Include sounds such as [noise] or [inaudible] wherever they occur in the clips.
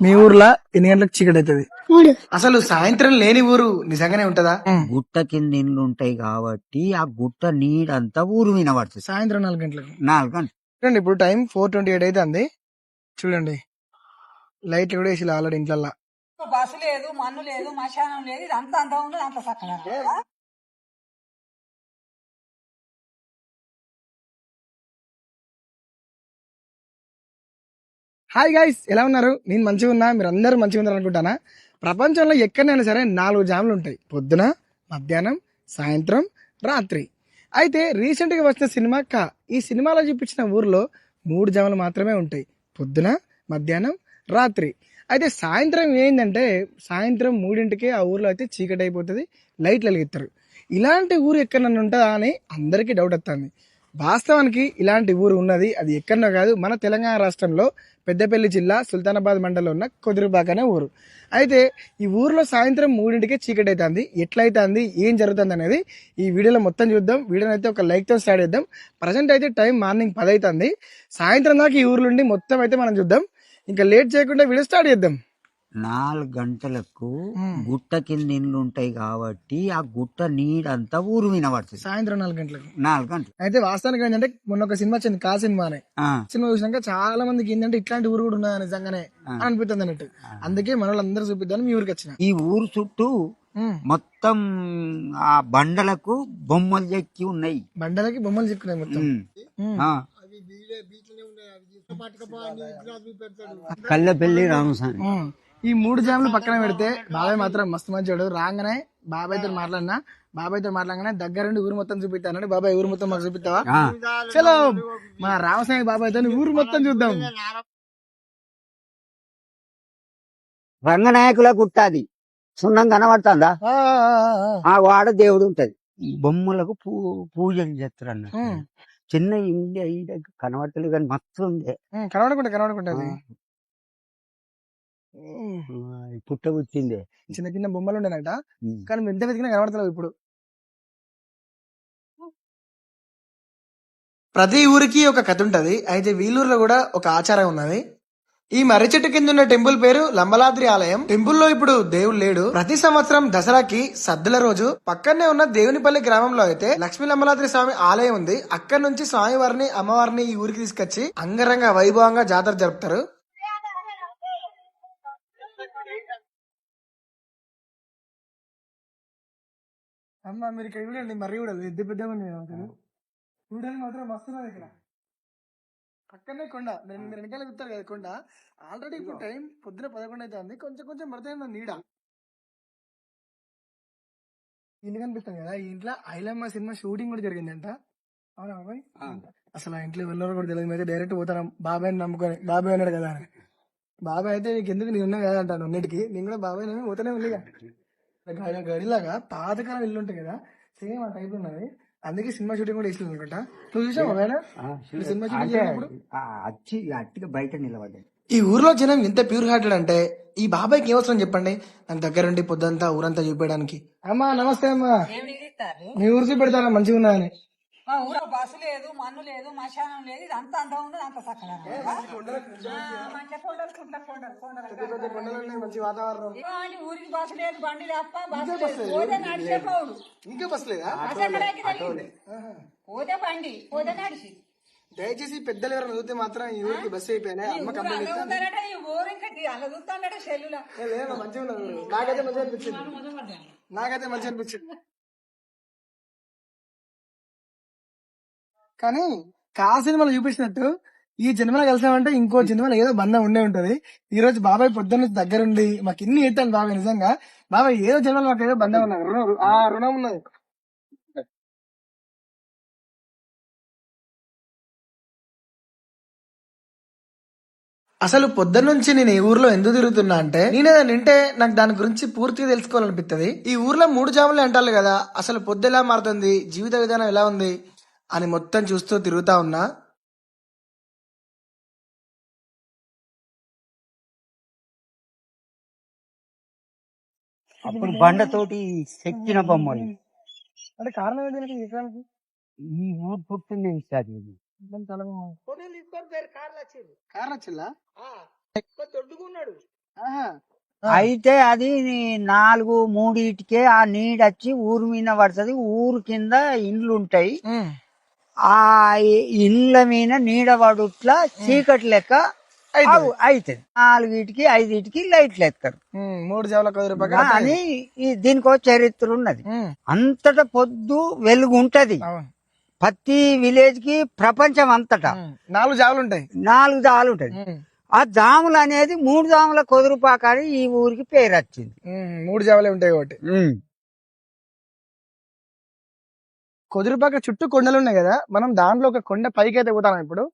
మీ ఊర్లో ఎన్ని గంటలకు చీకటి అవుతుంది? అసలు సాయంత్రం లేని ఊరు నిజంగానే ఉంటదా? గుట్ట కింద ఇండ్లు ఉంటాయి కాబట్టి ఆ గుట్ట నీడంతా ఊరు వినబడుతుంది సాయంత్రం నాలుగు గంటలకు. నాలుగు గంటలు. చూడండి ఇప్పుడు టైం ఫోర్ ట్వంటీ ఎయిట్ అయితే చూడండి లైట్లు కూడా వేసి ఆల్రెడీ ఇంట్లో బస్సు లేదు మన్ను లేదు మశానం లేదు ఇదంతా అంతా ఉండదు అంత చక్కగా హాయ్ గాయ్స్ ఎలా ఉన్నారు? నేను మంచిగా ఉన్నా మీరు అందరూ మంచిగా ఉన్నారు అనుకుంటానా? ప్రపంచంలో ఎక్కడైనా సరే నాలుగు జాములు ఉంటాయి. పొద్దున మధ్యాహ్నం సాయంత్రం రాత్రి. అయితే రీసెంట్గా వచ్చిన సినిమా కా. ఈ సినిమాలో చూపించిన ఊర్లో మూడు జాములు మాత్రమే ఉంటాయి. పొద్దున మధ్యాహ్నం రాత్రి. అయితే సాయంత్రం ఏంటంటే సాయంత్రం మూడింటికి ఆ ఊర్లో అయితే చీకటి అయిపోతుంది లైట్లు వెలిగిస్తారు. ఇలాంటి ఊరు ఎక్కడన్నా ఉంటుందా అని అందరికీ డౌట్ వస్తుంది. వాస్తవానికి ఇలాంటి ఊరు ఉన్నది అది ఎక్కడనో కాదు మన తెలంగాణ రాష్ట్రంలో పెద్దపల్లి జిల్లా సుల్తానాబాద్ మండలంలో ఉన్న కొదిరిబాగ్ అనే ఊరు. అయితే ఈ ఊరిలో సాయంత్రం మూడింటికే చీకటి అవుతుంది ఎట్లయితుంది ఏం జరుగుతుంది అనేది ఈ వీడియోలో మొత్తం చూద్దాం. వీడియోని అయితే ఒక లైక్తో స్టార్ట్ చేద్దాం. ప్రజెంట్ అయితే టైం మార్నింగ్ పది అవుతుంది సాయంత్రం దాకా ఈ ఊర్లో ఉండి మొత్తం అయితే మనం చూద్దాం. ఇంకా లేట్ చేయకుండా వీడియో స్టార్ట్ చేద్దాం. నాలుగు గంటలకు. గుట్ట కింద ఇండ్లు ఉంటాయి కాబట్టి ఆ గుట్ట నీడంతా ఊరు వినబడుతుంది. సాయంత్రం నాలుగు గంటలకు. నాలుగు గంటలు. అయితే వాస్తవానికి ఏంటంటే మొన్న ఒక సినిమా వచ్చింది కా సినిమానే. ఆ, సినిమా చూసినాక చాలా మందికి ఏంటంటే ఇట్లాంటి ఊరు కూడా ఉన్నదా నిజంగానే. అనిపిస్తుంది అన్నట్టు. అందుకే మన వాళ్ళందరూ చూపిద్దాం మీ ఊరికి వచ్చిన. ఈ ఊరు చుట్టూ. మొత్తం ఆ బండలకు బొమ్మలు చెక్కి ఉన్నాయి. బండలకి బొమ్మలు చెక్కున్నాయి మొత్తం. కల్లపల్లి రామస్వామి. ఈ మూడు జాములు పక్కన పెడితే బాబాయ్ మాత్రం మస్తు మంచోడు రాగానే బాబాయ్తో మాట్లాడినా బాబాయ్తో మాట్లాడగానే దగ్గరుండి ఊరు మొత్తం చూపిస్తానండి బాబాయ్ ఊరు మొత్తం మాకు చూపిస్తావా. చలో మా రామస్వామి బాబాయ్తో ఊరు మొత్తం చూద్దాం. రంగనాయకుల గుట్ట అది సున్నం కనబడుతుందా? ఆ, వాడ దేవుడు ఉంటది. బొమ్మలకు పూ పూజలు చేస్తారు ఉమ్. చిన్న ఇండియా కనబడతలేదు కానీ మస్తు ఉంది. కనబడకుండా కనబడకుండా పుట్ట వచ్చింది చిన్న చిన్న బొమ్మలు ఉండేనట. కానీ ఎంత వెతికినా కనబడతలేవు ఇప్పుడు. ప్రతి ఊరికి ఒక కథ ఉంటది. అయితే వీళ్ళూరులో కూడా ఒక ఆచారం ఉన్నది. ఈ మర్రి చెట్టు కింద ఉన్న టెంపుల్ పేరు లంబలాద్రి ఆలయం. టెంపుల్లో ఇప్పుడు దేవుడు లేడు. ప్రతి సంవత్సరం దసరాకి సద్దుల రోజు పక్కనే ఉన్న దేవునిపల్లి గ్రామంలో అయితే లక్ష్మీ లంబలాద్రి స్వామి ఆలయం ఉంది. అక్కడ నుంచి స్వామి వారిని అమ్మవారిని ఈ ఊరికి తీసుకొచ్చి అంగరంగ వైభవంగా జాతర జరుపుతారు. అమ్మ మీరు ఇక్కడ చూడండి మర్రి కూడా పెద్ద పెద్దగా ఉంది అసలు చూడడానికి మాత్రం మస్తున్నది ఇక్కడ. పక్కనే కొండ నేను మీరు వెనకాల చూస్తారు కదా కొండ. ఆల్రెడీ ఇప్పుడు టైం పొద్దున పదకొండు అయితే ఉంది కొంచెం కొంచెం పడుతుంది నీడ. ఇల్లు కనిపిస్తుంది కదా ఈ ఇంట్లో ఐలమ్మ సినిమా షూటింగ్ కూడా జరిగిందంట. అవునా బాబాయ్? అసలు ఆ ఇంట్లో వెళ్ళారో కూడా తెలియదు అయితే డైరెక్ట్ పోతాను బాబాయ్ నమ్ముకొని బాబాయ్ ఉన్నాడు కదా అని. బాబాయ్ అయితే నీకు ఎందుకు నేను ఉన్నా కదా అంటాను అన్నిటికీ. నేను కూడా బాబాయ్ నమ్మి పోతానే ఉంది [laughs] గడిలాగా పాతకాలం ఇల్లు ఉంటాయి కదా సేమ్ ఆ టైప్ ఉన్నది. అందుకే సినిమా షూటింగ్ కూడా వేసింది అనుకుంటా. నువ్వు చూసావు సినిమా షూటింగ్ అచ్చి అట్టిగా బయట నిలబడ్డాయి. ఈ ఊర్లో జనం ఎంత ప్యూర్ హార్టెడ్ అంటే ఈ బాబాయ్కి ఏమవసరం చెప్పండి? నాకు దగ్గరుండి పొద్దంతా ఊరంతా చూపించడానికి అమ్మా నమస్తే అమ్మా. మీ ఊరు చూపెడతారా? మంచిగా ఉన్నాయని మా ఊళ్ళో బస్సు లేదు మన్ను లేదు మశానం లేదు ఇదంతా అంతా ఉండదు అంత కొండలు కొండలు కొండలు మంచి వాతావరణం. ఇవాళ ఊరికి బస్సు లేదు బండి తప్ప బస్సు లేదు. పోతే ఇంకా లేదా? బస్సు పోతే బండి పోతే నడిచి. దయచేసి పెద్దలు ఎవరైనా చూస్తే మాత్రం ఈ ఊరికి బస్ అయిపోయినా అమ్మ ఉన్నారు నాకైతే మంచిగా అనిపించింది. నాకైతే మంచిగా అనిపించింది. కానీ కా సినిమాలో చూపించినట్టు ఈ జన్మలో కలిసామంటే ఇంకో జన్మలో ఏదో బంధం ఉండే ఉంటది. ఈ రోజు బాబాయ్ పొద్దున్న దగ్గరుండి మాకు ఇన్ని ఎత్తాను బాబాయ్ నిజంగా. బాబాయ్ ఏదో జన్మలో మాకు ఏదో బంధం ఉన్నది రుణం ఆ రుణం ఉన్నది. అసలు పొద్దున్నుంచి నేను ఈ ఊర్లో ఎందుకు తిరుగుతున్నా అంటే నేనేదో నింటే నాకు దాని గురించి పూర్తిగా తెలుసుకోవాలనిపిస్తుంది ఈ ఊర్లో మూడు జాములు అంటారు కదా అసలు పొద్దు ఎలా మారుతుంది? జీవిత విధానం ఎలా ఉంది? అని మొత్తం చూస్తూ తిరుగుతా ఉన్నా. అప్పుడు బండతోటి చెక్కిన బొమ్మలు అంటే కారణం ఏంటి ఎక్కడానికి ఈ ఊరు పుట్టింది సార్ ఇది. అయితే అది నాలుగు మూడింటికే ఆ నీడ వచ్చి ఊరు మీద పడుతుంది. ఊరు కింద ఇండ్లు ఉంటాయి. ఆ ఇండ్ల మీద నీడ పడుట్ల చీకటి లెక్క. అవుతుంది నాలుగిటికి ఐదింటికి లైట్లు ఎత్తారు. మూడు రూపాయలు అని దీనికో చరిత్ర ఉన్నది. అంతటా పొద్దు వెలుగు ఉంటది. ప్రతి విలేజ్కి ప్రపంచం అంతటా. నాలుగు జావులు ఉంటాయి. నాలుగు దాములు ఉంటది ఉమ్, ఆ దాములు అనేది మూడు దాముల కొదురుపాక అని ఈ ఊరికి పేరు వచ్చింది. మూడు జావులే ఉంటాయి కాబట్టి. కొదురుపాక చుట్టూ కొండలు ఉన్నాయి కదా మనం దాంట్లో ఒక కొండ పైకి అయితే పోతాం ఇప్పుడు?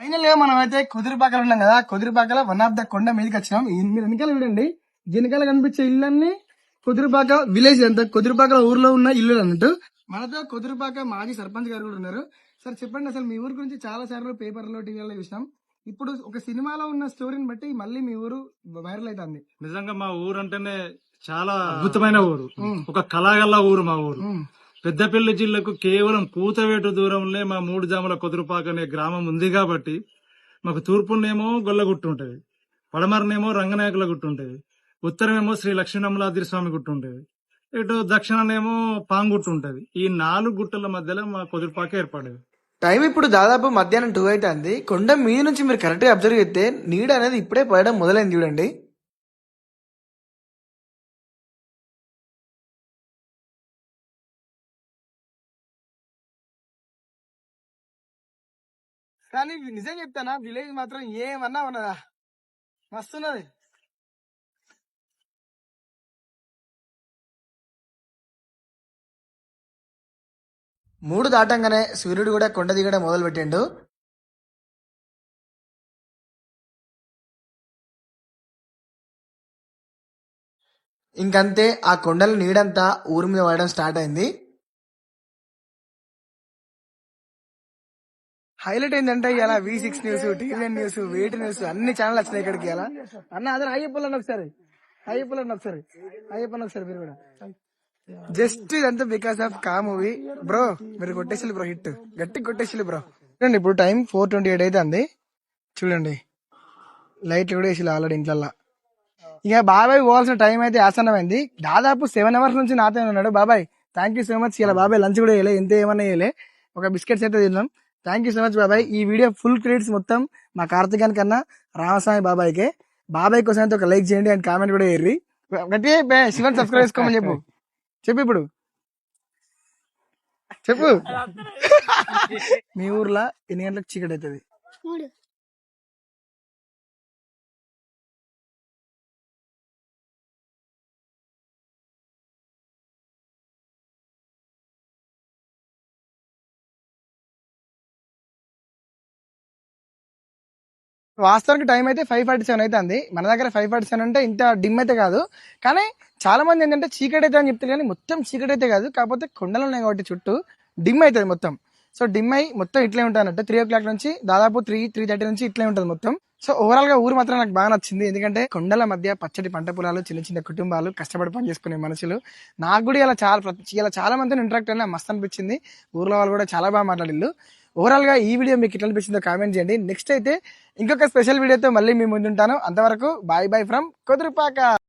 ఫైనల్గా మనం అయితే కుదిరిపాకలు ఉన్నాం కదా కుదిరిపాకల వన్ ఆఫ్ ద కొండ మీదకి వచ్చినాం. మీరు వెనకాల చూడండి వెనకాల కనిపించే ఇళ్ళన్నీ కుదిరిపాక విలేజ్ అంత కుదిరిపాక ఊర్లో ఉన్న ఇల్లు అన్నట్టు. మనతో కుదిరిపాక మాజీ సర్పంచ్ గారు కూడా ఉన్నారు. సార్ చెప్పండి అసలు మీ ఊరు గురించి చాలా సార్లు పేపర్లో టీవీలో చూసినాం. ఇప్పుడు ఒక సినిమాలో ఉన్న స్టోరీని బట్టి మళ్ళీ మీ ఊరు వైరల్ అవుతుంది నిజంగా మా ఊరు అంటేనే చాలా అద్భుతమైన ఊరు. ఒక కళాగల్ల ఊరు మా ఊరు. పెద్దపల్లి జిల్లాకు కేవలం కూతవేటు దూరంలో మా మూడు జాముల కుదురుపాక అనే గ్రామం ఉంది కాబట్టి మాకు తూర్పునేమో గొల్లగుట్టు ఉంటది. పడమరనేమో రంగనాయకుల గుట్టు ఉంటది. ఉత్తరమేమో శ్రీ లక్ష్మీనమ్మలాద్రి స్వామి గుట్టు ఉంటది. ఇటు దక్షిణనేమో పాంగుట్టు ఉంటది. ఈ నాలుగు గుట్టల మధ్యలో మా కుదురుపాక ఏర్పడేది. టైం ఇప్పుడు దాదాపు మధ్యాహ్నం టూ అవుతుంది కొండ మీద నుంచి మీరు కరెక్ట్గా అబ్జర్వ్ చేస్తే నీడ అనేది ఇప్పుడే పడడం మొదలైంది చూడండి. కానీ నిజం చెప్తానా? విలేజ్ మాత్రం ఏమన్నా ఉన్నదా? మస్తున్నది. మూడు దాటంగానే సూర్యుడు కూడా కొండ దిగడం మొదలుపెట్టిండు. ఇంకంతే ఆ కొండల నీడంతా ఊరి మీద పడడం స్టార్ట్ అయింది. హైలైట్ ఏంటంటే ఇలా V six news TVN news వేటి న్యూస్ అన్ని ఛానల్ వచ్చినాయి ఇక్కడికి ఇలా అన్న అదే అయ్యప్పలండి ఒకసారి అయ్యప్పలండి ఒకసారి అయ్యప్పని ఒకసారి మీరు కూడా. జస్ట్ ఇదంతా బికాస్ ఆఫ్ కా మూవీ బ్రో మీరు కొట్టేసి బ్రో హిట్ గట్టి కొట్టేసి బ్రో చూడండి ఇప్పుడు టైం ఫోర్ ట్వంటీ ఎయిట్ అయితే చూడండి లైట్లు కూడా వేసి ఆల్రెడీ ఇంట్లో ఇక బాబాయ్ పోవాల్సిన టైం అయితే ఆసన్నమైంది. దాదాపు సెవెన్ అవర్స్ నుంచి నాతో ఉన్నాడు. బాబాయ్ థ్యాంక్ యూ సో మచ్ ఇలా బాబాయ్ లంచ్ కూడా వేయలే ఎంత ఏమన్నా వేయలే ఒక బిస్కెట్స్ అయితే తిన్నాం. థ్యాంక్ యూ సో మచ్ బాబాయ్. ఈ వీడియో ఫుల్ క్రెడిట్స్ మొత్తం మా కార్తికాన్ కన్నా రామస్వామి బాబాయ్కే. బాబాయ్ కోసం అయితే ఒక లైక్ చేయండి అండ్ కామెంట్ కూడా వేయర్రి గట్టి శివన్ సబ్స్క్రైబ్ చేసుకోమని చెప్పు. చెప్పు ఇప్పుడు. చెప్పు. మీ ఊర్లో ఎన్ని గంటలకు చీకటి అవుతుంది? వాస్తవానికి టైం అయితే ఫైవ్ ఫార్టీ సెవెన్ అయితే అంది మన దగ్గర ఫైవ్ ఫార్టీ సెవెన్ అంటే ఇంత డిమ్ అయితే కాదు. కానీ చాలా మంది ఏంటంటే చీకటి అయితే అని చెప్తారు కానీ మొత్తం చీకటి అయితే కాదు. కాకపోతే కొండలు ఉన్నాయి కాబట్టి చుట్టూ డిమ్ అవుతుంది మొత్తం. సో డిమ్ అయి మొత్తం ఇట్లే ఉంటుంది త్రీ ఓ క్లాక్ నుంచి దాదాపు త్రీ త్రీ థర్టీ నుంచి ఇట్లే ఉంటుంది మొత్తం. సో ఓవరాల్గా ఊరు మాత్రం నాకు బాగా నచ్చింది. ఎందుకంటే కొండల మధ్య పచ్చడి పంట పొలాలు చిన్న చిన్న కుటుంబాలు కష్టపడి పని చేసుకునే మనుషులు. నాకు కూడా ఇలా చాలా ప్రతి- ఇలా చాలా మందితో ఇంటరాక్ట్ అయినా మస్తు అనిపించింది. ఊర్లో వాళ్ళు కూడా చాలా బాగా మాట్లాడిల్లు ఓవరాల్గా ఈ వీడియో మీకు ఎట్లా అనిపిస్తుందో కామెంట్ చేయండి. నెక్స్ట్ అయితే ఇంకొక స్పెషల్ వీడియోతో మళ్ళీ మీ ముందుంటాను. అంతవరకు బాయ్ బాయ్ ఫ్రమ్ కుదురుపాక.